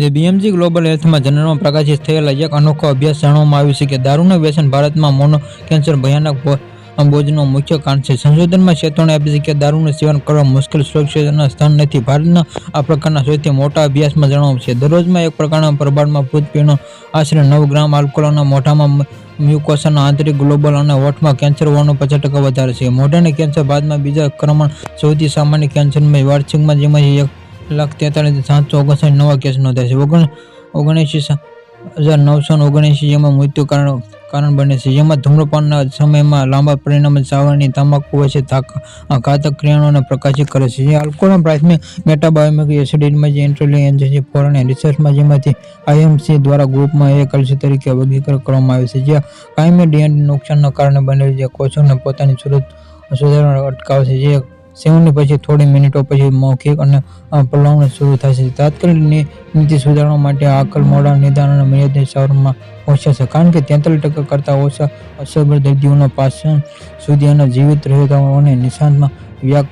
જે બીએમજી ગ્લોબલ હેલ્થમાં જનરલમાં પ્રકાશિત થયેલા એક અનોખો અભ્યાસ જાણવામાં આવ્યું છે કે દારૂનું વ્યસન ભારતમાં મોનો કેન્સર ભયાનક બોજનો મુખ્ય કારણ છે. સંશોધનમાં ચેતવણી આપી છે કે દારૂનું સેવન કરવા મુશ્કેલ સુરક્ષિતના સ્થાન નથી. ભારતના આ પ્રકારના સૌથી મોટા અભ્યાસમાં જણાવ્યું છે. દરરોજમાં એક પ્રકારના પ્રબાળમાં ભૂત આશરે નવ ગ્રામ, આલ્કોહોલના મોઢામાં મ્યુકોસાના આંતરિક ગ્લોબલ અને હોઠમાં કેન્સર હોવાનું પચાસ ટકા વધારે છે. મોઢાની કેન્સર બાદમાં બીજા ક્રમણ સૌથી સામાન્ય કેન્સરમાં વાર્ષિકમાં જેમાંથી એક લાખ તેતાલીસ સાતસો ઓગણસાઠ નવા કેસ નોંધાયા છે ઓગણ ઓગણએંશી હજાર નવસો ઓગણએંશી જેમાં મૃત્યુ કારણ કારણ બને છે જેમાં ધૂમ્રપાનના સમયમાં લાંબા પરિણામે ચાવવાની તમાકુ વચ્ચે થાક- ઘાતક ક્રિયાઓને પ્રકાશિત કરે છે જે આલ્કોહોલના પ્રાથમિક મેટાબાયોમિક એસિડિનમાં જે એન્ટ્રોલિયન ફોર અને રિસર્ચમાં જેમાંથી આઈએમસી દ્વારા ગ્રુપમાં એ કલ્ચર તરીકે વર્ગીકરણ કરવામાં આવે છે જે કાયમી ડીએનએ નુકસાનના કારણે બનેલી જે કોષોને પોતાની સુરત સુધારણા અટકાવે છે જે સેવનની પછી થોડી મિનિટો પછી મૌખિક અને અ, શરૂ થશે તાત્કાલિક નીતિ સુધારણા માટે આકલ મોડા નિદાન અને મર્યાદિત સારવારમાં પહોંચે છે. કારણ કે તેતાલીસ ટકા કરતાં ઓછા અસરગ્રસ્ત દર્દીઓના પાછળ સુધી અને જીવિત રહેતાઓને નિશાંતમાં વ્યાક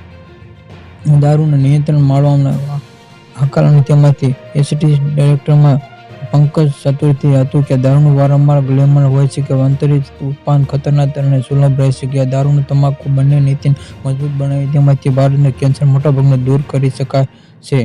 દારૂનું નિયંત્રણ માળવામાં હકાલ અને તેમાંથી એસટી ડાયરેક્ટરમાં પંકજ ચતુર્થી હતું કે દારૂનું વારંવાર ગ્લેમર હોય છે કે અંતરિત ઉત્પાદન ખતરનાક અને સુલભ રહે છે કે દારૂનું તમાકુ બંને નીતિને મજબૂત બનાવી તેમાંથી ભારતને કેન્સર મોટાભાગને દૂર કરી શકાય છે.